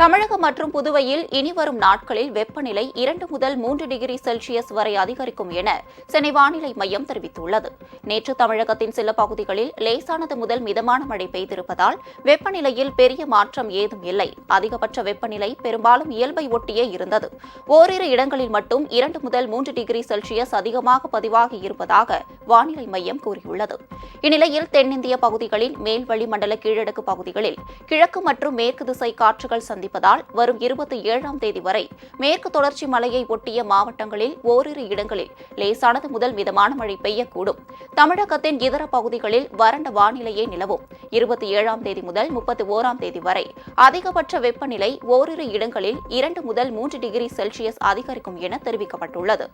தமிழகம் மற்றும் புதுவையில் இனிவரும் நாட்களில் வெப்பநிலை இரண்டு முதல் மூன்று டிகிரி செல்சியஸ் வரை அதிகரிக்கும் என சென்னை வானிலை மையம் தெரிவித்துள்ளது. நேற்று தமிழகத்தின் சில பகுதிகளில் லேசானது முதல் மிதமான மழை பெய்திருப்பதால் வெப்பநிலையில் பெரிய மாற்றம் ஏதும் இல்லை. அதிகபட்ச வெப்பநிலை பெரும்பாலும் இயல்பை ஒட்டியே இருந்தது. ஓரிரு இடங்களில் மட்டும் இரண்டு முதல் மூன்று டிகிரி செல்சியஸ் அதிகமாக பதிவாகி இருப்பதாக வானிலை மையம் கூறியுள்ளது. இந்நிலையில் தென்னிந்திய பகுதிகளில் மேல் வளிமண்டல கீழடுக்கு பகுதிகளில் கிழக்கு மற்றும் மேற்கு திசை காற்றுகள் சந்தி சந்திப்பதால் வரும் இருபத்தி ஏழாம் தேதி வரை மேற்கு தொடர்ச்சி மலையை ஒட்டிய மாவட்டங்களில் ஓரிரு இடங்களில் லேசானது முதல் மிதமான மழை பெய்யக்கூடும். தமிழகத்தின் இதர பகுதிகளில் வறண்ட வானிலையே நிலவும். இருபத்தி ஏழாம் தேதி முதல் முப்பத்தி ஓராம் தேதி வரை அதிகபட்ச வெப்பநிலை ஓரிரு இடங்களில் இரண்டு முதல் மூன்று டிகிரி செல்சியஸ் அதிகரிக்கும் என தெரிவிக்கப்பட்டுள்ளது.